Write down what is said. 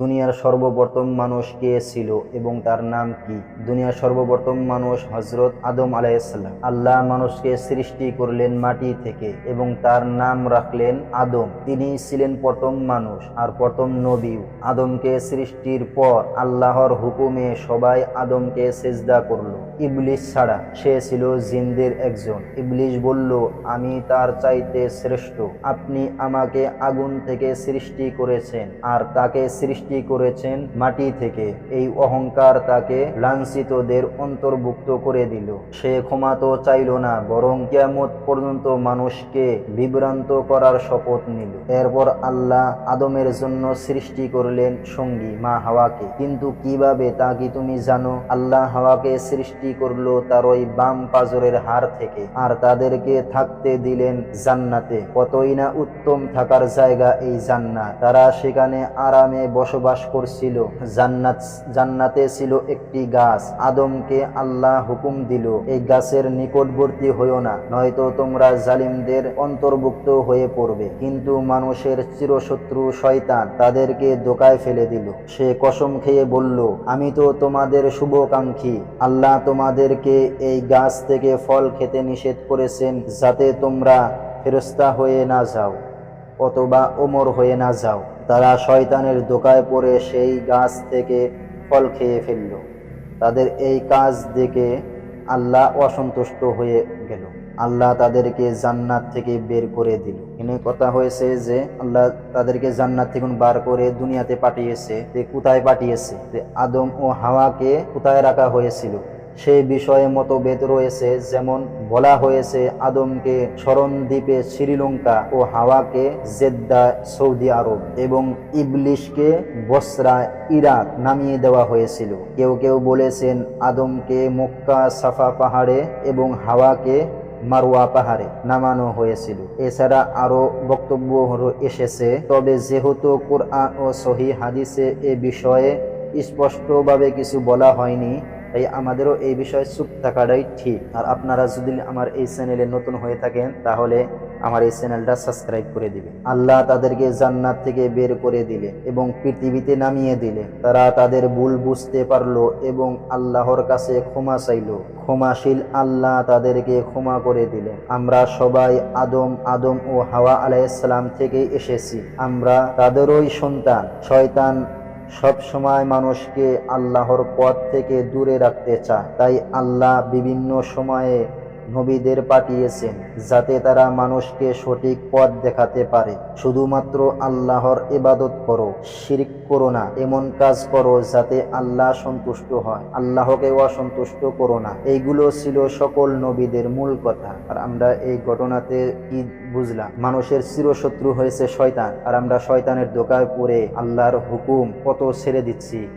দুনিয়ার সর্বপ্রথম মানুষ কে ছিল এবং তার নাম কি? দুনিয়ার সর্বপ্রথম মানুষ হজরত আদম আলাইসাল্লাম আল্লাহ মানুষকে সৃষ্টি করলেন মাটি থেকে এবং তার নাম রাখলেন আদম। তিনি ছিলেন প্রথম মানুষ আর প্রথম নবী আদমকে সৃষ্টির পর আল্লাহর হুকুমে সবাই আদমকে সেজদা করল। ইবলিশ ছাড়া সে ছিল জিনদের একজন। ইবলিশ বলল, আমি তার চাইতে শ্রেষ্ঠ। আপনি আমাকে আগুন থেকে সৃষ্টি করেছেন আর তাকে সৃষ্টি করেছেন মাটি থেকে। এই অহংকার তাকে লাঞ্ছিতদের অন্তর্ভুক্ত করে দিল। সে ক্ষমা তো চাইল না, বরং কিয়ামত পর্যন্ত মানুষকে বিভ্রান্ত করার শপথ নিল। এরপর আল্লাহ আদমের জন্য সৃষ্টি করলেন সঙ্গী মা হাওয়াকে। কিন্তু কীভাবে তা কি তুমি জানো? আল্লাহ হাওয়াকে সৃষ্টি করল তার ওই বাম পাজরের হার থেকে। আর তাদেরকে থাকতে দিলেন জান্নাতে। কতই না উত্তম থাকার জায়গা এই জান্নাত। তারা সেখানে আরামে বসবাস করছিল। জান্নাত, জান্নাতে ছিল একটি গাছ। আদমকে আল্লাহ হুকুম দিল, এই গাছের নিকটবর্তী হইও না, নয়তো তোমরা জালিমদের অন্তর্ভুক্ত হয়ে পড়বে। কিন্তু মানুষের চিরশত্রু শয়তান তাদেরকে দোকায় ফেলে দিল। সে কসম খেয়ে বলল, আমি তো তোমাদের শুভকাঙ্ক্ষী। আল্লাহ তোমাদেরকে এই গাছ থেকে ফল খেতে নিষেধ করেছেন যাতে তোমরা ফেরস্তা হয়ে না যাও অথবা ওমর হয়ে না যাও। তারা শয়তানের দোকায় পড়ে সেই গাছ থেকে ফল খেয়ে ফেলল। তাদের এই কাজ দেখে আল্লাহ অসন্তুষ্ট হয়ে গেল। আল্লাহ তাদেরকে জান্নাত থেকে বের করে দিল। এনে কথা হয়েছে যে আল্লাহ তাদেরকে জান্নাত থেকে বার করে দুনিয়াতে পাঠিয়েছে। কোথায় পাঠিয়েছে? আদম ও হাওয়াকে কোথায় রাখা হয়েছিল? সেই বিষয়ে মতভেদ রয়েছে, যেমন বলা হয়েছে, আদমকে স্মরণ দ্বীপে শ্রীলঙ্কা ও হাওয়াকে জেদ্দা, সৌদি আরব এবং ইবলিশকে বসরা, ইরাক নামিয়ে দেওয়া হয়েছিল। কেউ কেউ বলেছেন, আদমকে মক্কা সাফা পাহাড়ে এবং হাওয়াকে মারোয়া পাহাড়ে নামানো হয়েছিল। এছাড়া আরও বক্তব্য এসেছে, তবে যেহেতু কোরআন ও সহি হাদিসে এ বিষয়ে স্পষ্টভাবে কিছু বলা হয়নি তাই আমাদেরও এই বিষয়ে চুপ থাকাটাই ঠিক। আর আপনারা যদি আমার এই চ্যানেলে নতুন হয়ে থাকেন, তাহলে আমার এই চ্যানেলটা সাবস্ক্রাইব করে দিবে আল্লাহ তাদেরকে জান্নাত থেকে বের করে দিলে এবং পৃথিবীতে নামিয়ে দিলে। তারা তাদের ভুল বুঝতে পারল এবং আল্লাহর কাছে ক্ষমা চাইলো। ক্ষমাশীল আল্লাহ তাদেরকে ক্ষমা করে দিলে। আমরা সবাই আদম আদম ও হাওয়া আলাইসালাম থেকে এসেছি। আমরা তাদেরই সন্তান। শয়তান সব সময় মানুষকে আল্লাহর পথ থেকে দূরে রাখতে চায়। তাই আল্লাহ বিভিন্ন সময়ে নবীদের পাঠিয়েছেন, যাতে তারা মানুষকে সঠিক পথ দেখাতে পারে। শুধুমাত্র আল্লাহর ইবাদত করো, শিরিক করো না, এমন কাজ করো যাতে আল্লাহ সন্তুষ্ট হয়। আল্লাহকে অসন্তুষ্ট করো না। এইগুলো ছিল সকল নবীদের মূল কথা। আর আমরা এই ঘটনাতে কি বুঝলাম? মানুষের চিরশত্রু হয়েছে শয়তান। আর আমরা শয়তানের দোকায় পড়ে আল্লাহর হুকুম কত ছেড়ে দিচ্ছি।